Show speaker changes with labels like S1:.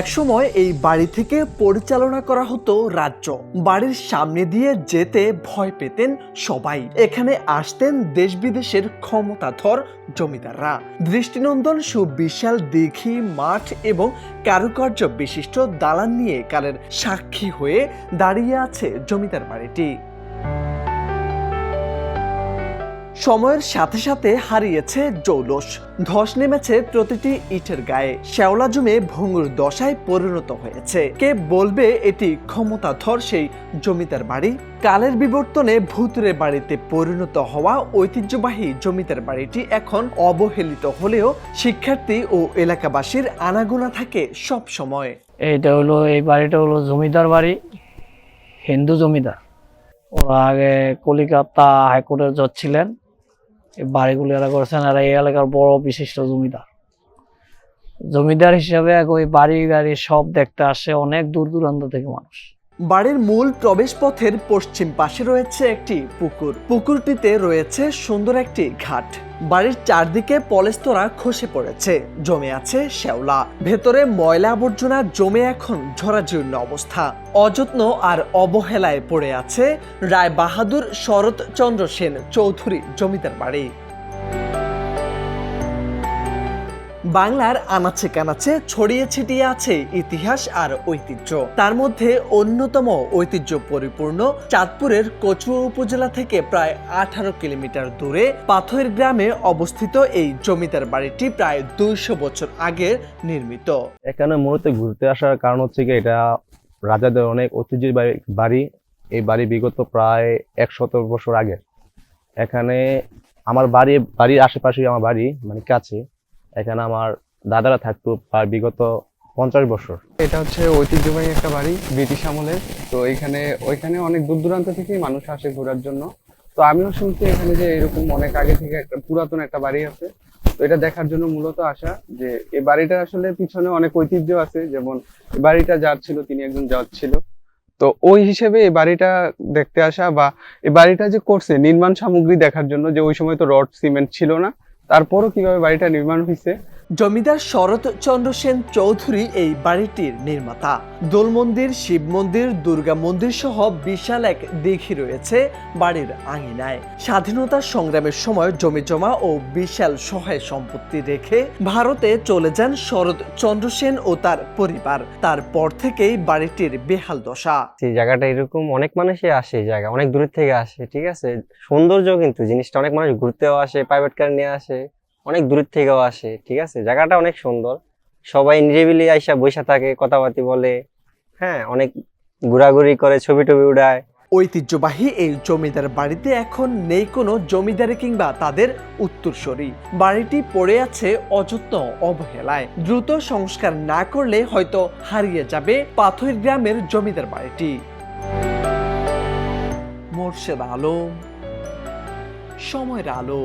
S1: একসময় এই বাড়ি থেকে পরিচালনা করা হতো রাজ্য। বাড়ির সামনে দিয়ে যেতে ভয় পেতেন সবাই। এখানে আসতেন দেশ বিদেশের ক্ষমতাধর জমিদাররা। দৃষ্টিনন্দন সুবিশাল দীঘি, মাঠ এবং কারুকার্য বিশিষ্ট দালান নিয়ে কালের সাক্ষী হয়ে দাঁড়িয়ে আছে জমিদার বাড়িটি। সময়ের সাথে সাথে হারিয়েছে জৌলস। ধস নেমেছে প্রতিটি ইটের গায়ে। শ্যাওলা জমে ভঙ্গুর দশায় পরিণত হয়েছে। কে বলবে এটি ক্ষমতাধর সেই জমিদার বাড়ি? কালের বিবর্তনে ভূতুরে বাড়িতে পরিণত হওয়া ঐতিহ্যবাহী জমিদার বাড়িটি এখন অবহেলিত হলেও শিক্ষার্থী ও এলাকাবাসীর আনাগোনা থাকে সব সময়
S2: এইটা হলো, এই বাড়িটা হলো জমিদার বাড়ি, হিন্দু জমিদার। ওরা আগে কলিকাতা হাইকোর্টের জজ ছিলেন এই বাড়িগুলো এরা করছেন আর এই এলাকার বড় বিশিষ্ট জমিদার। জমিদার হিসাবে এক ওই বাড়ি গাড়ি সব দেখতে আসে অনেক দূর দূরান্ত থেকে মানুষ।
S1: বাড়ির মূল প্রবেশপথের পশ্চিম পাশে রয়েছে একটি পুকুর। পুকুরটিতে রয়েছে সুন্দর একটি ঘাট। বাড়ির চারদিকে পলেস্তরা খসে পড়েছে। জমে আছে শ্যাওলা। ভেতরে ময়লা আবর্জনা জমে এখন ঝরাজীর্ণ অবস্থা। অযত্ন আর অবহেলায় পড়ে আছে রায় বাহাদুর শরৎ চন্দ্র সেন চৌধুরী জমিদার বাড়ি। বাংলার আনাচে কানাচে, ছড়িয়ে ছিটিয়ে আছে ইতিহাস আর ঐতিহ্য। তার মধ্যে অন্যতম ঐতিহ্য পরিপূর্ণ চাঁদপুরের কচুয়া উপজেলা থেকে প্রায় আঠারো কিলোমিটার দূরে পাথর গ্রামে অবস্থিত এই জমিদার বাড়িটি প্রায় দুইশো বছর আগে নির্মিত।
S3: এখানে মূলত ঘুরতে আসার কারণ হচ্ছে কি এটা রাজাদের অনেক ঐতিহ্যের বাড়ি- এই বাড়ি বিগত প্রায় একশত বছর আগে। এখানে আমার বাড়ি, বাড়ির আশেপাশে আমার বাড়ি মানে কাছে। এখানে আমার দাদারা থাকতো প্রায় বিগত পঞ্চাশ বছর।
S4: এটা হচ্ছে ঐতিহ্যবাহী একটা বাড়ি, ব্রিটিশ আমলের। তো এখানে, ওইখানে অনেক দূর দূরান্ত থেকে মানুষ আসে ঘোরার জন্য। তো আমিও শুনছি এখানে যে এরকম অনেক আগে থেকে একটা পুরাতন একটা বাড়ি আছে। তো এটা দেখার জন্য মূলত আসা যে এই বাড়িটা আসলে পিছনে অনেক ঐতিহ্য আছে। যেমন বাড়িটা যার ছিল, তিনি একজন জজ ছিল। তো ওই হিসেবে এই বাড়িটা দেখতে আসা বা এই বাড়িটা যে করছে, নির্মাণ সামগ্রী দেখার জন্য যে ওই সময় তো রড, সিমেন্ট ছিল না। তারপরও কীভাবে বাড়িটা নির্মাণ হয়েছে
S1: জমিদার শরৎ চন্দ্র সেন চৌধুরী এই বাড়িটির নির্মাতা। দোল মন্দির, শিব মন্দির, দুর্গা মন্দির সহ বিশাল এক দিঘি রয়েছে বাড়ির আঙিনায়। স্বাধীনতা সংগ্রামের সময় জমি জমা ও বিশাল সহায় সম্পত্তি রেখে ভারতে চলে যান শরৎ চন্দ্র সেন ও তার পরিবার। তারপর থেকেই বাড়িটির বেহাল দশা।
S5: এই জায়গাটা এরকম অনেক মানুষই আসে, এই জায়গা অনেক দূরের থেকে আসে, ঠিক আছে? সৌন্দর্য কিন্তু, জিনিসটা অনেক মানুষ ঘুরতেও আসে প্রাইভেট কার নিয়ে আসে। অনেক দূর থেকেও আসে, ঠিক আছে? জায়গাটা অনেক সুন্দর। সবাই নিরিবিলি আইসা বৈশা থাকে, কথাবার্তি বলে হ্যাঁ? অনেক ঘোরাঘুরি করে, ছবি টবি উড়ায়।
S1: ঐতিহ্যবাহী এই জমিদার বাড়িতে এখন নেই কোনো জমিদারি কিংবা তাদের উত্তরসূরি। বাড়িটি পড়ে আছে অযত্ন অবহেলায়। দ্রুত সংস্কার না করলে হয়তো হারিয়ে যাবে পাথর গ্রামের জমিদার বাড়িটি। মোর্শেদ আলম, সময়ের আলো।